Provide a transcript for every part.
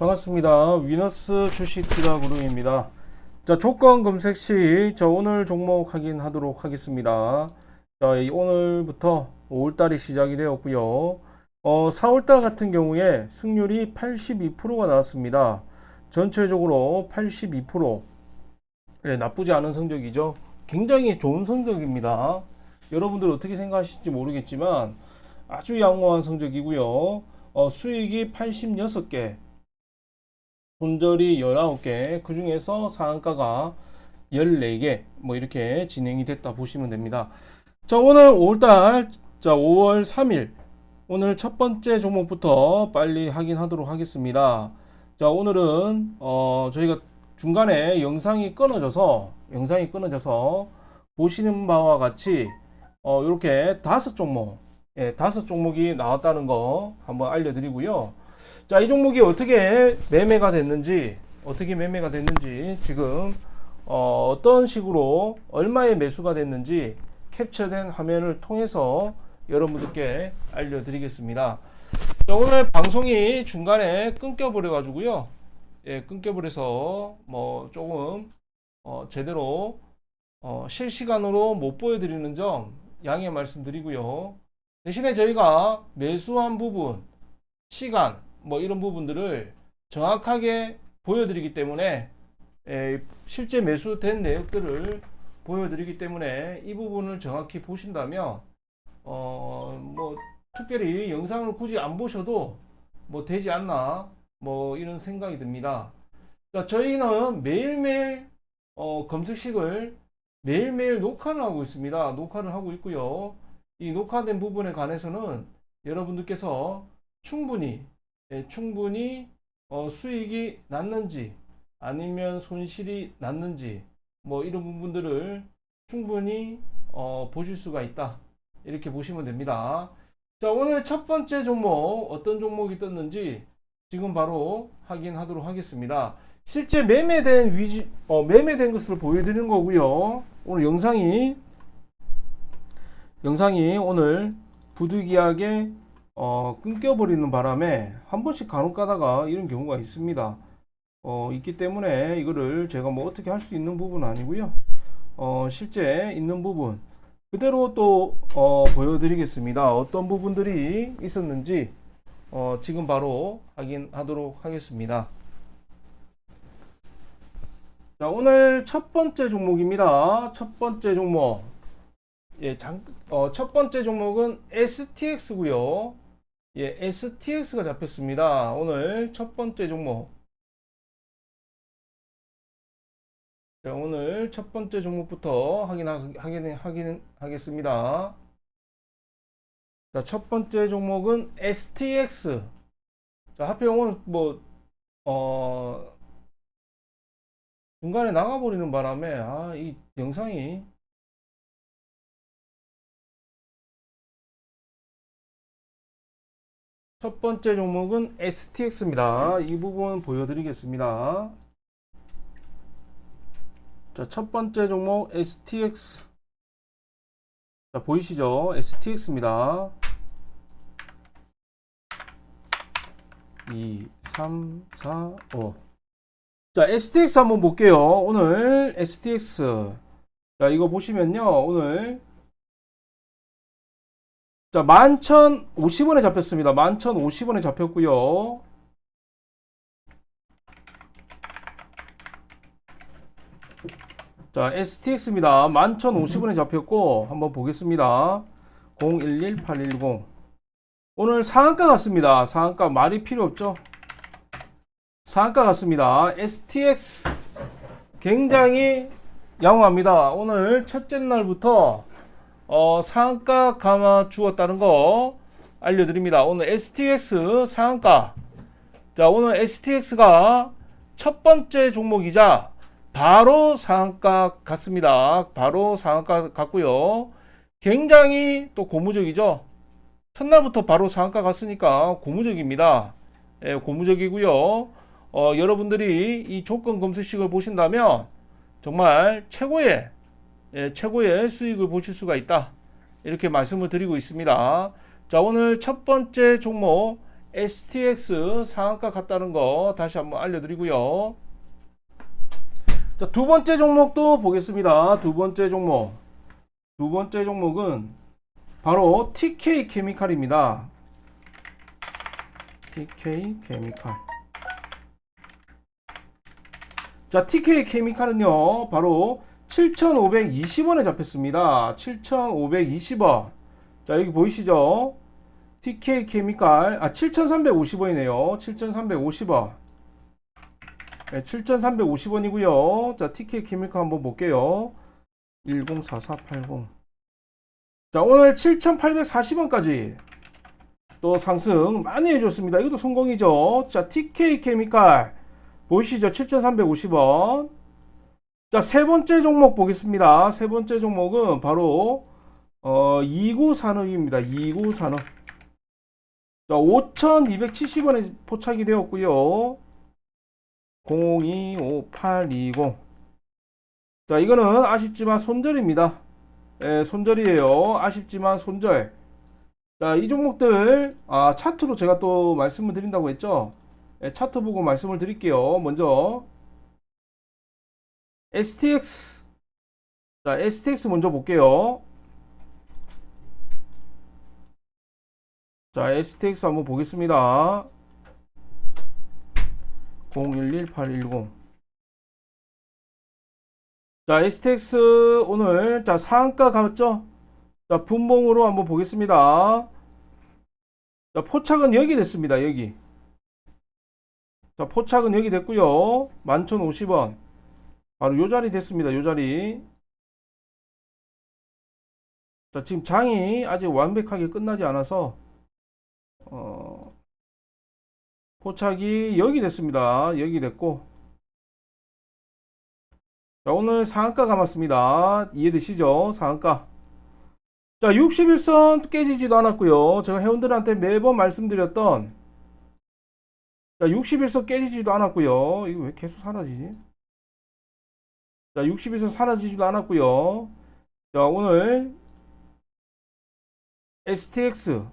반갑습니다. 위너스 주식 투자 구루입니다. 자, 조건 검색 시, 자, 오늘 종목 확인하도록 하겠습니다. 자, 이 오늘부터 5월달이 시작이 되었고요. 어, 4월달 같은 경우에 승률이 82%가 나왔습니다. 전체적으로 82%. 네, 나쁘지 않은 성적이죠. 굉장히 좋은 성적입니다. 여러분들 어떻게 생각하실지 모르겠지만 아주 양호한 성적이고요. 어, 수익이 86개, 손절이 19개, 그 중에서 상한가가 14개, 뭐 이렇게 진행이 됐다 보시면 됩니다. 자, 오늘 5월달, 자, 5월 3일, 오늘 첫 번째 종목부터 빨리 확인하도록 하겠습니다. 자, 오늘은, 어, 저희가 중간에 영상이 끊어져서, 영상이 끊어져서, 보시는 바와 같이, 어, 이렇게 다섯 종목, 예, 다섯 종목이 나왔다는 거 한번 알려드리고요. 자, 이 종목이 어떻게 매매가 됐는지, 어떻게 매매가 됐는지, 지금, 어, 어떤 식으로 얼마의 매수가 됐는지 캡처된 화면을 통해서 여러분들께 알려드리겠습니다. 자, 오늘 방송이 중간에 끊겨버려 가지고요. 예, 끊겨버려서 뭐 조금, 어, 제대로, 어, 실시간으로 못 보여드리는 점 양해 말씀드리고요. 대신에 저희가 매수한 부분, 시간, 뭐 이런 부분들을 정확하게 보여드리기 때문에 에, 실제 매수된 내역들을 보여드리기 때문에 이 부분을 정확히 보신다면 어, 뭐 특별히 영상을 굳이 안 보셔도 뭐 되지 않나 뭐 이런 생각이 듭니다. 자, 저희는 매일매일 어, 검색식을 매일매일 녹화를 하고 있습니다. 녹화를 하고 있고요. 이 녹화된 부분에 관해서는 여러분들께서 충분히 예, 충분히 어, 수익이 났는지 아니면 손실이 났는지 뭐 이런 부분들을 충분히 어, 보실 수가 있다 이렇게 보시면 됩니다. 자 오늘 첫 번째 종목 어떤 종목이 떴는지 지금 바로 확인하도록 하겠습니다. 실제 매매된 위지 어, 매매된 것을 보여드리는 거고요. 오늘 영상이 영상이 오늘 부득이하게 어, 끊겨버리는 바람에 한 번씩 간혹 가다가 이런 경우가 있습니다. 어, 있기 때문에 이거를 제가 뭐 어떻게 할 수 있는 부분은 아니고요. 어, 실제 있는 부분 그대로 또 어, 보여드리겠습니다. 어떤 부분들이 있었는지 어, 지금 바로 확인하도록 하겠습니다. 자, 오늘 첫 번째 종목입니다. 첫 번째 종목. 예, 장, 어, 첫 번째 종목은 STX고요. 예, STX가 잡혔습니다. 오늘 첫 번째 종목. 자, 오늘 첫 번째 종목부터 확인, 확인, 확인, 하겠습니다. 자, 첫 번째 종목은 STX. 자, 하필 오늘 뭐, 어, 중간에 나가버리는 바람에, 아, 이 영상이 첫 번째 종목은 STX입니다. 이 부분 보여드리겠습니다. 자, 첫 번째 종목 STX. 자, 보이시죠? STX입니다. 2, 3, 4, 5. 자, STX 한번 볼게요. 오늘 STX. 자, 이거 보시면요. 오늘 자, 11,050원에 잡혔습니다. 11,050원에 잡혔고요. 자, STX입니다. 11,050원에 잡혔고 한번 보겠습니다. 011810. 오늘 상한가 같습니다. 상한가 말이 필요 없죠? 상한가 같습니다. STX 굉장히 양호합니다. 오늘 첫째 날부터 어, 상한가 감아 주었다는 거 알려드립니다. 오늘 STX 상한가. 자, 오늘 STX가 첫 번째 종목이자 바로 상한가 같습니다. 바로 상한가 같고요. 굉장히 또 고무적이죠. 첫날부터 바로 상한가 갔으니까 고무적입니다. 예, 고무적이고요. 어, 여러분들이 이 조건 검색식을 보신다면 정말 최고의 예, 최고의 수익을 보실 수가 있다. 이렇게 말씀을 드리고 있습니다. 자, 오늘 첫 번째 종목 STX 상한가 갔다는 거 다시 한번 알려드리고요. 자, 두 번째 종목도 보겠습니다. 두 번째 종목. 두 번째 종목은 바로 TK 케미칼입니다. TK 케미칼. 자, TK 케미칼은요, 바로 7,520원에 잡혔습니다. 7,520원. 자, 여기 보이시죠? TK 케미칼, 아, 7,350원이네요. 7,350원. 네, 7,350원이고요. 자, TK 케미칼 한번 볼게요. 104480. 자, 오늘 7,840원까지 또 상승 많이 해줬습니다. 이것도 성공이죠. 자, TK 케미칼. 보이시죠? 7,350원. 자, 세 번째 종목 보겠습니다. 세 번째 종목은 바로, 어, 2구 산업입니다. 2구 산업. 자, 5,270원에 포착이 되었고요 025820. 자, 이거는 아쉽지만 손절입니다. 예, 손절이에요. 아쉽지만 손절. 자, 이 종목들, 아, 차트로 제가 또 말씀을 드린다고 했죠? 예, 차트 보고 말씀을 드릴게요. 먼저, STX. 자, STX 먼저 볼게요. 자, STX 한번 보겠습니다. 011810. 자, STX 오늘 자, 상한가 갔죠? 자, 분봉으로 한번 보겠습니다. 자, 포착은 여기 됐습니다. 여기. 자, 포착은 여기 됐고요. 11,050원. 바로 요 자리 됐습니다. 요 자리. 자, 지금 장이 아직 완벽하게 끝나지 않아서 어, 포착이 여기 됐습니다. 여기 됐고. 자, 오늘 상한가 감았습니다. 이해되시죠? 상한가. 자, 61선 깨지지도 않았고요. 제가 회원들한테 매번 말씀드렸던 자, 61선 깨지지도 않았고요. 이거 왜 계속 사라지지? 자, 61선 사라지지도 않았고요. 자, 오늘 STX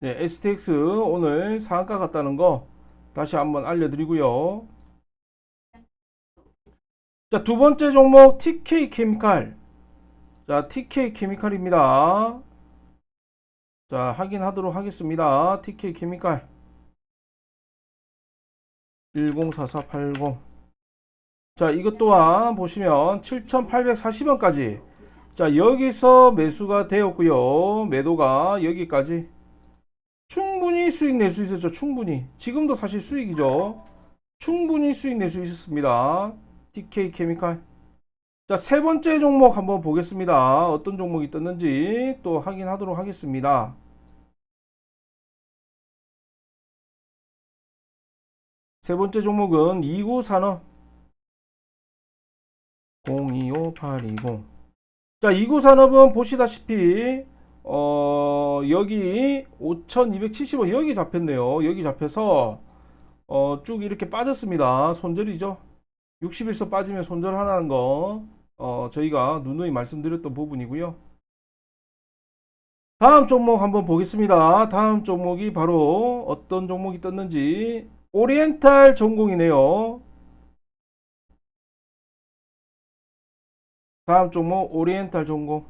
네, STX 오늘 상한가 갔다는 거 다시 한번 알려드리고요. 자, 두 번째 종목 TK 케미칼. 자, TK 케미칼입니다. 자, 확인하도록 하겠습니다. TK 케미칼. 104480. 자, 이것 또한 보시면 7,840원까지. 자, 여기서 매수가 되었고요. 매도가 여기까지. 충분히 수익 낼 수 있었죠. 충분히. 지금도 사실 수익이죠. 충분히 수익 낼 수 있었습니다. TK 케미칼. 자, 세 번째 종목 한번 보겠습니다. 어떤 종목이 떴는지 또 확인하도록 하겠습니다. 세 번째 종목은 29산업 025820. 자, 29산업은 보시다시피 어, 여기 5270원 여기 잡혔네요. 여기 잡혀서 어, 쭉 이렇게 빠졌습니다. 손절이죠. 61선 빠지면 손절하라는 거 어, 저희가 누누이 말씀드렸던 부분이고요. 다음 종목 한번 보겠습니다. 다음 종목이 바로 어떤 종목이 떴는지 오리엔탈 전공이네요. 다음 종목 오리엔탈 전공.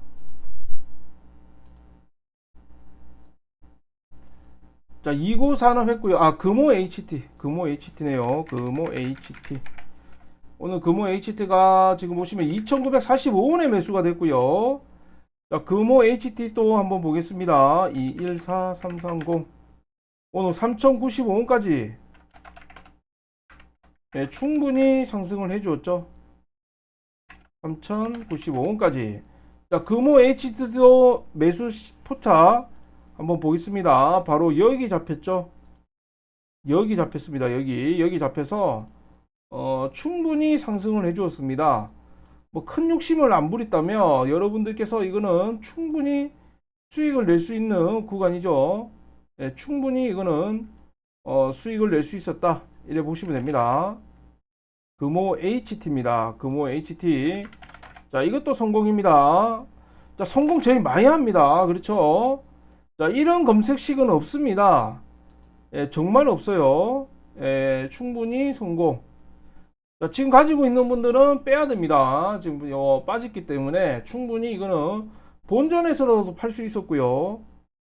자, 2고 산업 했고요. 아, 금호 HT. 금호 HT네요. 금호 HT. 오늘 금호 HT가 지금 보시면 2,945원에 매수가 됐고요. 자, 금호 HT 또 한번 보겠습니다. 214330. 오늘 3,095원까지 네, 충분히 상승을 해주었죠. 3,095원까지. 자, 금호 HT도 매수 포착 한번 보겠습니다. 바로 여기 잡혔죠. 여기 잡혔습니다. 여기 여기 잡혀서 어, 충분히 상승을 해주었습니다. 뭐 큰 욕심을 안 부렸다면 여러분들께서 이거는 충분히 수익을 낼 수 있는 구간이죠. 네, 충분히 이거는 어, 수익을 낼 수 있었다. 이래 보시면 됩니다. 금호 HT입니다. 금호 HT. 자, 이것도 성공입니다. 자, 성공 제일 많이 합니다. 그렇죠? 자, 이런 검색식은 없습니다. 예, 정말 없어요. 예, 충분히 성공. 자, 지금 가지고 있는 분들은 빼야 됩니다. 지금 어, 빠졌기 때문에 충분히 이거는 본전에서라도 팔 수 있었고요.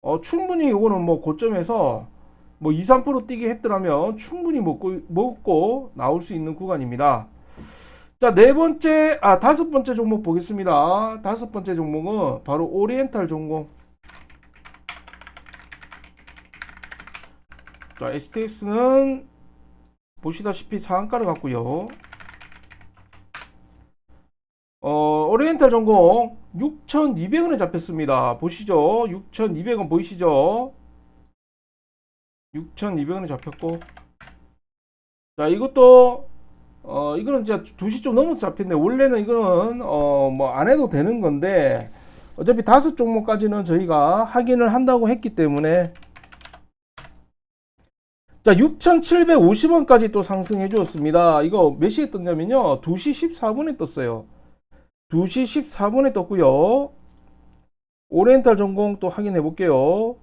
어, 충분히 이거는 뭐 고점에서 뭐 2, 3% 뛰게 했더라면 충분히 먹고, 먹고 나올 수 있는 구간입니다. 자, 네 번째, 아, 다섯 번째 종목 보겠습니다. 다섯 번째 종목은 바로 오리엔탈 전공. 자, STX는 보시다시피 상한가를 갖고요. 어, 오리엔탈 전공 6,200원에 잡혔습니다. 보시죠. 6,200원 보이시죠? 6,200원에 잡혔고. 자, 이것도 어, 이거는 이제 2시 좀 넘어서 잡혔네. 원래는 이거는 어, 뭐 안 해도 되는 건데 어차피 다섯 종목까지는 저희가 확인을 한다고 했기 때문에 자, 6,750원까지 또 상승해 주었습니다. 이거 몇 시에 떴냐면요. 2시 14분에 떴어요. 2시 14분에 떴고요. 오리엔탈 전공 또 확인해 볼게요.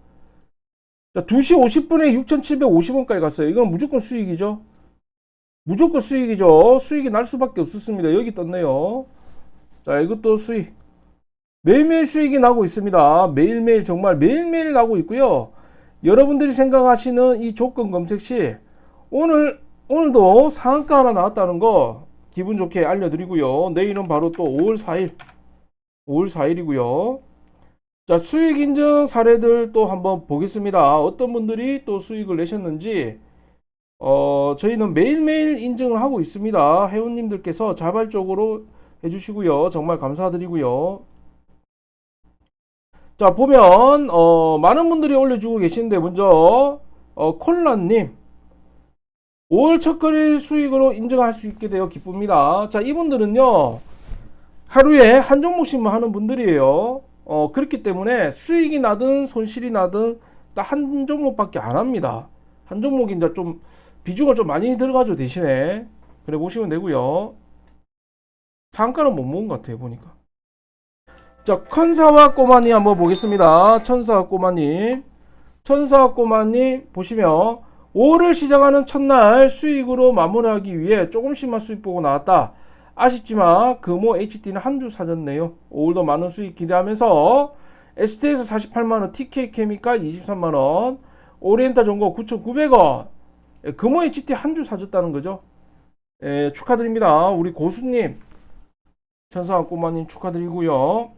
자, 2시 50분에 6,750원까지 갔어요. 이건 무조건 수익이죠. 무조건 수익이죠. 수익이 날 수밖에 없었습니다. 여기 떴네요. 자, 이것도 수익. 매일매일 수익이 나고 있습니다. 매일매일 정말 매일매일 나고 있고요. 여러분들이 생각하시는 이 조건 검색 시 오늘 오늘도 상한가 하나 나왔다는 거 기분 좋게 알려드리고요. 내일은 바로 또 5월 4일 5월 4일이고요. 자 수익 인증 사례들 또 한번 보겠습니다. 어떤 분들이 또 수익을 내셨는지 어 저희는 매일매일 인증을 하고 있습니다. 회원님들께서 자발적으로 해주시고요. 정말 감사드리고요. 자 보면 어, 많은 분들이 올려주고 계시는데 먼저 어, 콜라님 5월 첫거래일 수익으로 인정할 수 있게 되어 기쁩니다. 자 이분들은요 하루에 한 종목씩만 하는 분들이에요. 어, 그렇기 때문에 수익이 나든 손실이 나든 딱 한 종목밖에 안 합니다. 한 종목이 이제 좀 비중을 좀 많이 들어가죠 대신에 그래 보시면 되고요. 잠깐은 못 먹은 것 같아요 보니까. 자, 컨사와 꼬마님 한번 보겠습니다. 천사와 꼬마님. 천사와 꼬마님 보시면 5를 시작하는 첫날 수익으로 마무리하기 위해 조금씩만 수익 보고 나왔다. 아쉽지만 금호 HD는 한 주 사졌네요. 5월도 많은 수익 기대하면서 ST에서 48만원, TK 케미칼 23만원, 오리엔타 전고 9,900원. 예, 금호 HT 한 주 사줬다는 거죠. 예, 축하드립니다. 우리 고수님, 천사와 꼬마님 축하드리고요.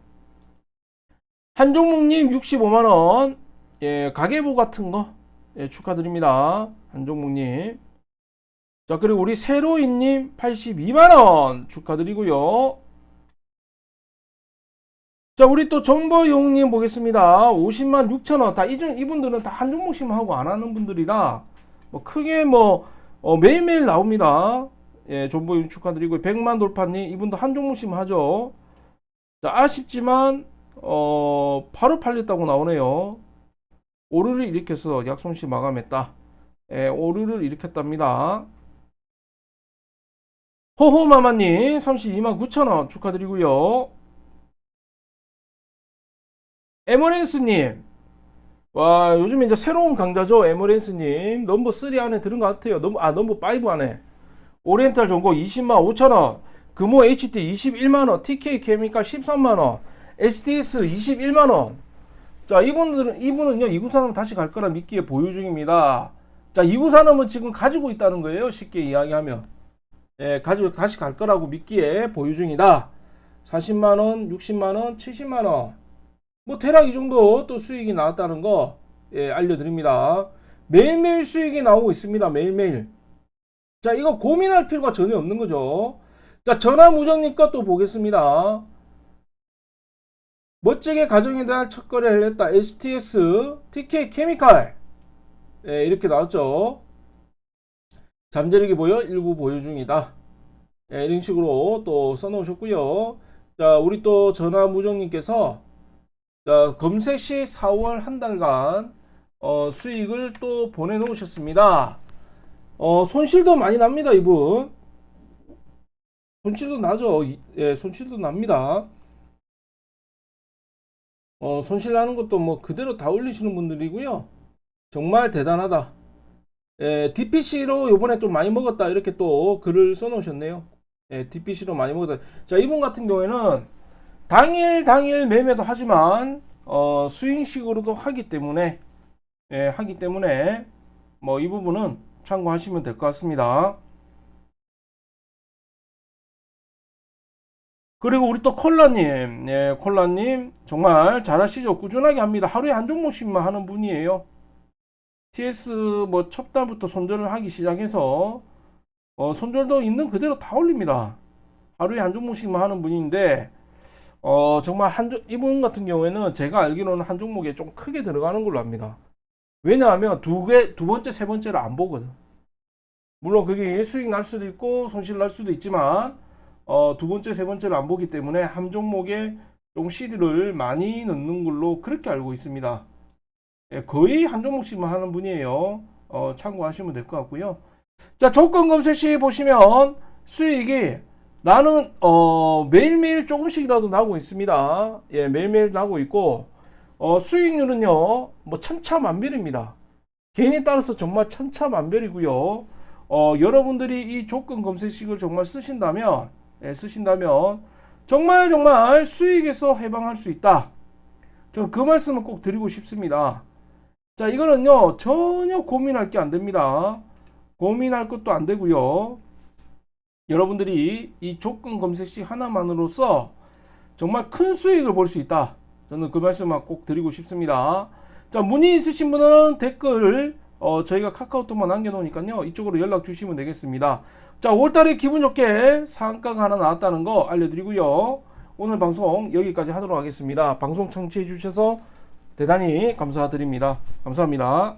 한종목님 65만원 예, 가계부 같은 거 예, 축하드립니다. 한종목님 자 그리고 우리 세로이님 82만원 축하드리고요. 자 우리 또 정보용님 보겠습니다. 50만 6천원 다 이분, 이분들은 다 한 종목씩만 하고 안 하는 분들이라 뭐 크게 뭐 어, 매일매일 나옵니다. 예, 정보용 축하드리고 100만 돌파님 이분도 한 종목씩만 하죠. 자 아쉽지만 어, 바로 팔렸다고 나오네요. 오류를 일으켜서 약손실 마감했다. 예, 오류를 일으켰답니다. 호호마마님 32만 9천원 축하드리고요. 에머랜스님 와 요즘 이제 새로운 강자죠 에머랜스님 넘버 3 안에 들은 것 같아요 넘버 아 넘버 5 안에 오리엔탈 전고 20만 5천원 금호 HT 21만원 TK 케미칼 13만원 SDS 21만원. 자, 이분들은, 이분은요, 이구산업 다시 갈 거라 믿기에 보유 중입니다. 자, 이구산업은 지금 가지고 있다는 거예요. 쉽게 이야기하면. 예, 가지고 다시 갈 거라고 믿기에 보유 중이다. 40만원, 60만원, 70만원. 뭐, 대략 이 정도 또 수익이 나왔다는 거, 예, 알려드립니다. 매일매일 수익이 나오고 있습니다. 매일매일. 자, 이거 고민할 필요가 전혀 없는 거죠. 자, 전화무정님 것도 보겠습니다. 멋지게 가정에 대한 첫 거래를 했다. STS, TK 케미칼. 예, 이렇게 나왔죠. 잠재력이 보여 일부 보유 중이다. 예, 이런 식으로 또 써놓으셨고요. 자, 우리 또 전화무정님께서 자, 검색 시 4월 한 달간 어, 수익을 또 보내놓으셨습니다. 어, 손실도 많이 납니다, 이분. 손실도 나죠. 이- 예, 손실도 납니다. 어, 손실 나는 것도 뭐 그대로 다 올리시는 분들이고요. 정말 대단하다. 예, DPC로 요번에 좀 많이 먹었다. 이렇게 또 글을 써놓으셨네요. 예, DPC로 많이 먹었다. 자, 이분 같은 경우에는 당일 당일 매매도 하지만 어, 스윙식으로도 하기 때문에 예, 하기 때문에 뭐 이 부분은 참고하시면 될 것 같습니다. 그리고 우리 또 콜라님, 예, 콜라님 정말 잘하시죠. 꾸준하게 합니다. 하루에 한 종목씩만 하는 분이에요. TS 뭐첫 달부터 손절을 하기 시작해서 어, 손절도 있는 그대로 다 올립니다. 하루에 한 종목씩만 하는 분인데 어, 정말 한 종- 이분 같은 경우에는 제가 알기로는 한 종목에 좀 크게 들어가는 걸로 압니다. 왜냐하면 두 개, 두 번째, 세 번째를 안 보거든. 물론 그게 수익 날 수도 있고 손실 날 수도 있지만 어, 두 번째, 세 번째를 안 보기 때문에 한 종목에 좀 CD를 많이 넣는 걸로 그렇게 알고 있습니다. 예, 거의 한 종목씩만 하는 분이에요. 어, 참고하시면 될 것 같고요. 자, 조건 검색 시 보시면 수익이 나는 어, 매일매일 조금씩이라도 나고 있습니다. 예, 매일매일 나고 있고 어, 수익률은요. 뭐 천차만별입니다. 개인에 따라서 정말 천차만별이고요. 어, 여러분들이 이 조건 검색식을 정말 쓰신다면 예, 쓰신다면 정말 정말 수익에서 해방할 수 있다. 저는 그 말씀을 꼭 드리고 싶습니다. 자, 이거는요, 전혀 고민할 게 안 됩니다. 고민할 것도 안 되고요. 여러분들이 이 조건 검색식 하나만으로서 정말 큰 수익을 볼 수 있다. 저는 그 말씀만 꼭 드리고 싶습니다. 자, 문의 있으신 분은 댓글 어, 저희가 카카오톡만 남겨놓으니까요. 이쪽으로 연락 주시면 되겠습니다. 자, 5월달에 기분 좋게 상가가 하나 나왔다는 거 알려드리고요. 오늘 방송 여기까지 하도록 하겠습니다. 방송 청취해 주셔서 대단히 감사드립니다. 감사합니다.